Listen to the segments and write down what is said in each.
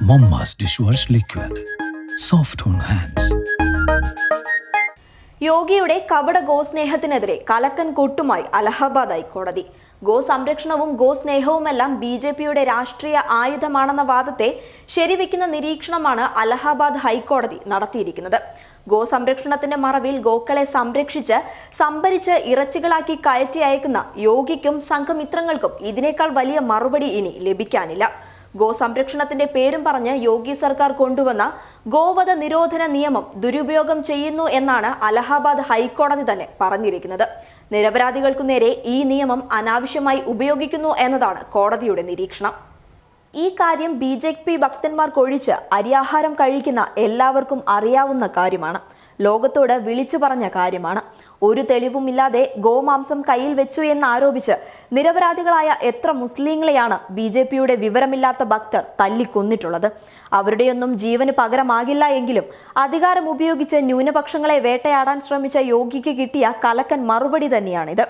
Momma's dishwash liquid. Soft on hands. യോഗിയുടെ കപട ഗോസ്നേഹത്തിനെതിരെ കലക്കൻ കൊട്ടുമായി അലഹബാദ് ഹൈക്കോടതി ഗോ സംരക്ഷണവും ഗോ സ്നേഹവുമെല്ലാം ബി ജെ പിയുടെ രാഷ്ട്രീയ ആയുധമാണെന്ന വാദത്തെ ശരിവെക്കുന്ന നിരീക്ഷണമാണ് അലഹബാദ് ഹൈക്കോടതി നടത്തിയിരിക്കുന്നത് ഗോ സംരക്ഷണത്തിന്റെ മറവിൽ ഗോക്കളെ സംരക്ഷിച്ച് സംഭരിച്ച് ഇറച്ചികളാക്കി കയറ്റി അയക്കുന്ന യോഗിക്കും സംഘമിത്രങ്ങൾക്കും ഇതിനേക്കാൾ വലിയ മറുപടി ഇനി ലഭിക്കാനില്ല ഗോ സംരക്ഷണത്തിന്റെ പേരും പറഞ്ഞ് യോഗി സർക്കാർ കൊണ്ടുവന്ന ഗോവധ നിരോധന നിയമം ദുരുപയോഗം ചെയ്യുന്നു എന്നാണ് അലഹാബാദ് ഹൈക്കോടതി തന്നെ പറഞ്ഞിരിക്കുന്നത്. നിരപരാധികൾക്കു നേരെ ഈ നിയമം അനാവശ്യമായി ഉപയോഗിക്കുന്നു എന്നതാണ് കോടതിയുടെ നിരീക്ഷണം. ഈ കാര്യം ബി ജെ പി ഭക്തന്മാർക്കൊഴിച്ച് അരിയാഹാരം കഴിക്കുന്ന എല്ലാവർക്കും അറിയാവുന്ന കാര്യമാണ്. ലോകത്തോട് വിളിച്ചു പറഞ്ഞ കാര്യമാണ്. ഒരു തെളിവുമില്ലാതെ ഗോമാംസം കയ്യിൽ വെച്ചു എന്നാരോപിച്ച് നിരപരാധികളായ എത്ര മുസ്ലിങ്ങളെയാണ് ബി ജെ പിയുടെ വിവരമില്ലാത്ത ഭക്തർ തല്ലിക്കൊന്നിട്ടുള്ളത്? അവരുടെയൊന്നും ജീവന് പകരമാകില്ല എങ്കിലും അധികാരം ഉപയോഗിച്ച് ന്യൂനപക്ഷങ്ങളെ വേട്ടയാടാൻ ശ്രമിച്ച യോഗിക്ക് കിട്ടിയ കലക്കൻ മറുപടി തന്നെയാണിത്.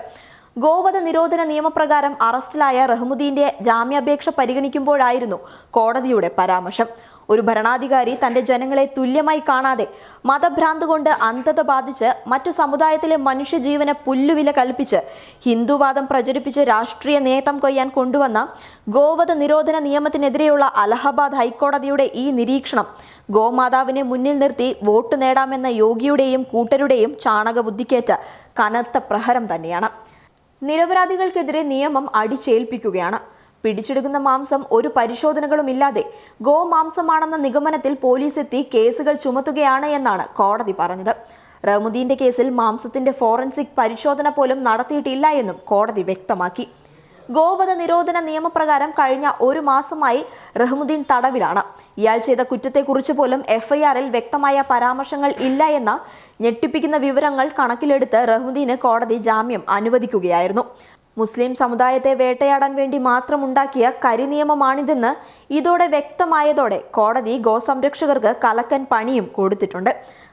ഗോവധ നിരോധന നിയമപ്രകാരം അറസ്റ്റിലായ റഹ്മുദ്ദീന്റെ ജാമ്യാപേക്ഷ പരിഗണിക്കുമ്പോഴായിരുന്നു കോടതിയുടെ പരാമർശം. ഒരു ഭരണാധികാരി തന്റെ ജനങ്ങളെ തുല്യമായി കാണാതെ മതഭ്രാന്ത് കൊണ്ട് അന്ധത ബാധിച്ച് മറ്റു സമുദായത്തിലെ മനുഷ്യജീവന് പുല്ലുവില കൽപ്പിച്ച് ഹിന്ദുവാദം പ്രചരിപ്പിച്ച് രാഷ്ട്രീയ നേട്ടം കൊയ്യാൻ കൊണ്ടുവന്ന ഗോവധ നിരോധന നിയമത്തിനെതിരെയുള്ള അലഹബാദ് ഹൈക്കോടതിയുടെ ഈ നിരീക്ഷണം ഗോമാതാവിനെ മുന്നിൽ നിർത്തി വോട്ട് നേടാമെന്ന യോഗിയുടെയും കൂട്ടരുടെയും ചാണകബുദ്ധിക്കേറ്റ കനത്ത പ്രഹരം തന്നെയാണ്. നിരപരാധികൾക്കെതിരെ നിയമം അടിച്ചേൽപ്പിക്കുകയാണ്. പിടിച്ചെടുക്കുന്ന മാംസം ഒരു പരിശോധനകളുമില്ലാതെ ഗോമാംസമാണെന്ന നിഗമനത്തിൽ പോലീസ് എത്തി കേസുകൾ ചുമത്തുകയാണ് എന്നാണ് കോടതി പറഞ്ഞത്. റഹ്മുദ്ദീന്റെ കേസിൽ മാംസത്തിന്റെ ഫോറൻസിക് പരിശോധന പോലും നടത്തിയിട്ടില്ല എന്നും കോടതി വ്യക്തമാക്കി. ഗോവധ നിരോധന നിയമപ്രകാരം കഴിഞ്ഞ ഒരു മാസമായി റഹ്മുദ്ദീൻ തടവിലാണ്. ഇയാൾ ചെയ്ത കുറ്റത്തെക്കുറിച്ച് പോലും എഫ്ഐആറിൽ വ്യക്തമായ പരാമർശങ്ങൾ ഇല്ല എന്ന ഞെട്ടിപ്പിക്കുന്ന വിവരങ്ങൾ കണക്കിലെടുത്ത് റഹ്മുദ്ദീന് കോടതി ജാമ്യം അനുവദിക്കുകയായിരുന്നു. മുസ്ലിം സമുദായത്തെ വേട്ടയാടാൻ വേണ്ടി മാത്രമുണ്ടാക്കിയ കരിനിയമമാണിതെന്ന് ഇതോടെ വ്യക്തമായതോടെ കോടതി ഗോസംരക്ഷകർക്ക് കലക്കൻ പണിയും കൊടുത്തിട്ടുണ്ട്.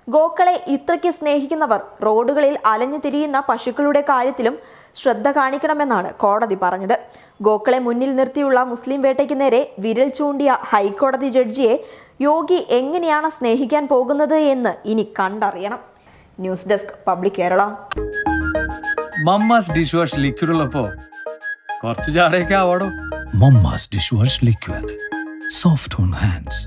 ഗോക്കളെ ഇത്രയ്ക്ക് സ്നേഹിക്കുന്നവർ റോഡുകളിൽ അലഞ്ഞു തിരിയുന്ന പശുക്കളുടെ കാര്യത്തിലും ശ്രദ്ധ കാണിക്കണമെന്നാണ് കോടതി പറഞ്ഞത്. ഗോക്കളെ മുന്നിൽ നിർത്തിയുള്ള മുസ്ലിം വേട്ടയ്ക്ക് നേരെ വിരൽ ചൂണ്ടിയ ഹൈക്കോടതി ജഡ്ജിയെ യോഗി എങ്ങനെയാണ് സ്നേഹിക്കാൻ പോകുന്നത് എന്ന് ഇനി കണ്ടറിയണം. News desk public Kerala. Mamma's dish wash liquid ഉള്ളപ്പോ കുറച്ച് ചാടയൊക്കെ ആവാടോ Momma's dishwash liquid. Soft on hands.